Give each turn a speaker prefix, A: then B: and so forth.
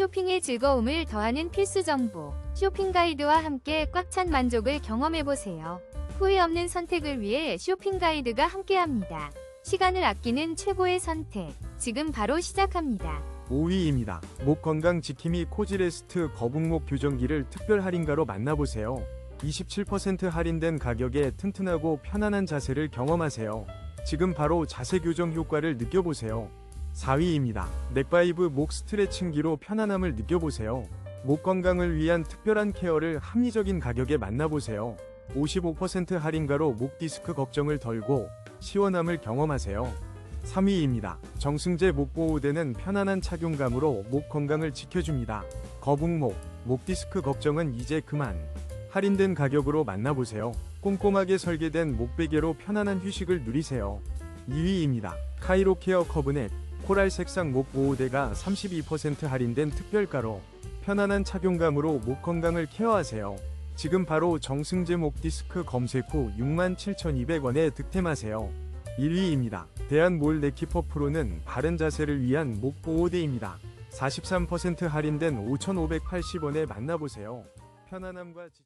A: 쇼핑의 즐거움을 더하는 필수 정보. 쇼핑 가이드와 함께 꽉 찬 만족을 경험해보세요. 후회 없는 선택을 위해 쇼핑 가이드가 함께합니다. 시간을 아끼는 최고의 선택. 지금 바로 시작합니다.
B: 5위입니다. 목 건강 지킴이 코지레스트 거북목 교정기를 특별 할인가로 만나보세요. 27% 할인된 가격에 튼튼하고 편안한 자세를 경험하세요. 지금 바로 자세 교정 효과를 느껴보세요. 4위입니다. 넥바이브 목 스트레칭기로 편안함을 느껴보세요. 목 건강을 위한 특별한 케어를 합리적인 가격에 만나보세요. 55% 할인가로 목 디스크 걱정을 덜고 시원함을 경험하세요. 3위입니다. 정승재 목보호대는 편안한 착용감으로 목 건강을 지켜줍니다. 거북목, 목 디스크 걱정은 이제 그만. 할인된 가격으로 만나보세요. 꼼꼼하게 설계된 목베개로 편안한 휴식을 누리세요. 2위입니다. 카이로케어 커브넷 코랄 색상 목 보호대가 32% 할인된 특별가로 편안한 착용감으로 목 건강을 케어하세요. 지금 바로 정승재 목 디스크 검색 후 67,200원에 득템하세요. 1위입니다. 대한몰 네키퍼 프로는 바른 자세를 위한 목 보호대입니다. 43% 할인된 5,580원에 만나보세요. 편안함과 지...